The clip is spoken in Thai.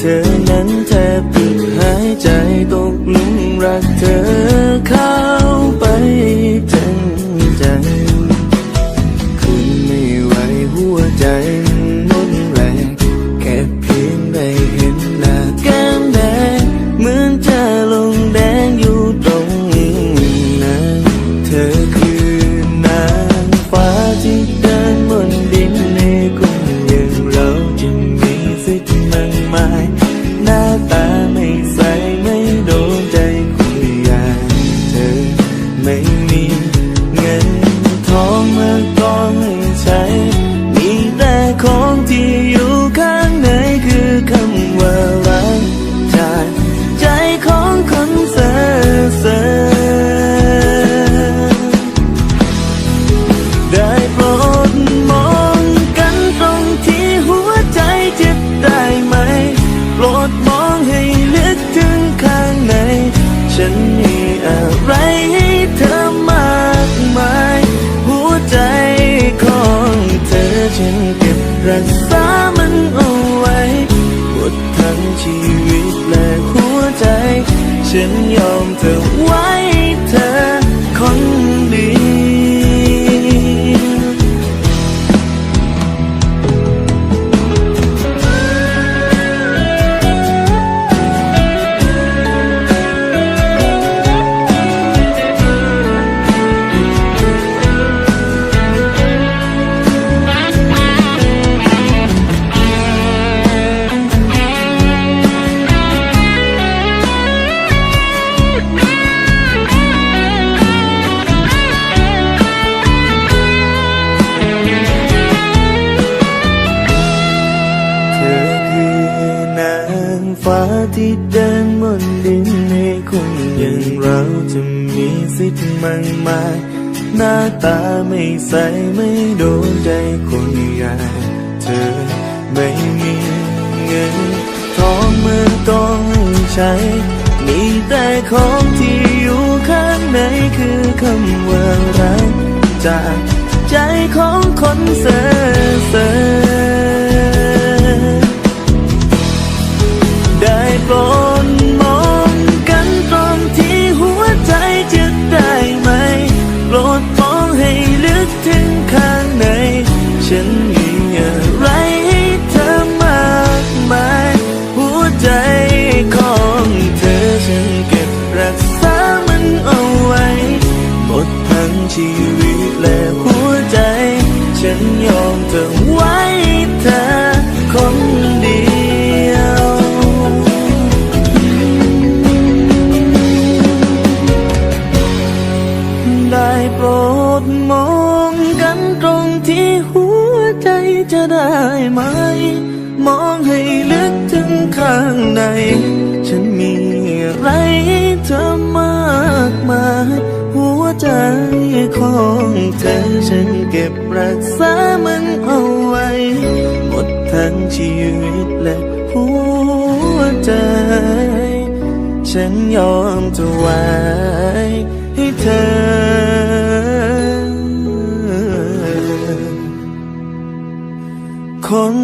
เธอนั้นแทบหายใจตกหลุมรักเธอค่ะ ไม่มีเงินทองเมื่อก่อนให้ใช้มีแต่ของที่อยู่ข้างในคือคำว่ารักจากใจของคนเซ่อเซ่อได้โปรดมองกันตรงที่หัวใจเจ็บได้ไหม โปรดมองให้ รักษามันเอาไว้หมดทั้งชีวิตและหัวใจ ฉันยอมเธอไว้ ฟ้าที่เดินบนดินให้คนอย่างเราจะมีสิทธิ์มากมาย หน้าตาไม่ใสไม่โดนใจคนอย่างเธอไม่มีเงินทองเมืองต้องใช้ มีแต่ของที่อยู่ข้างในคือคำว่ารักจากใจของคนเซ่ มองกันตรงที่หัวใจจะได้ไหม มองให้ลึกถึงข้างใน ฉันมีอะไรเธอมากมาย หัวใจของเธอฉันเก็บรักษามันเอาไว้ หมดทั้งชีวิตและหัวใจ ฉันยอมจะไว้ให้เธอ คน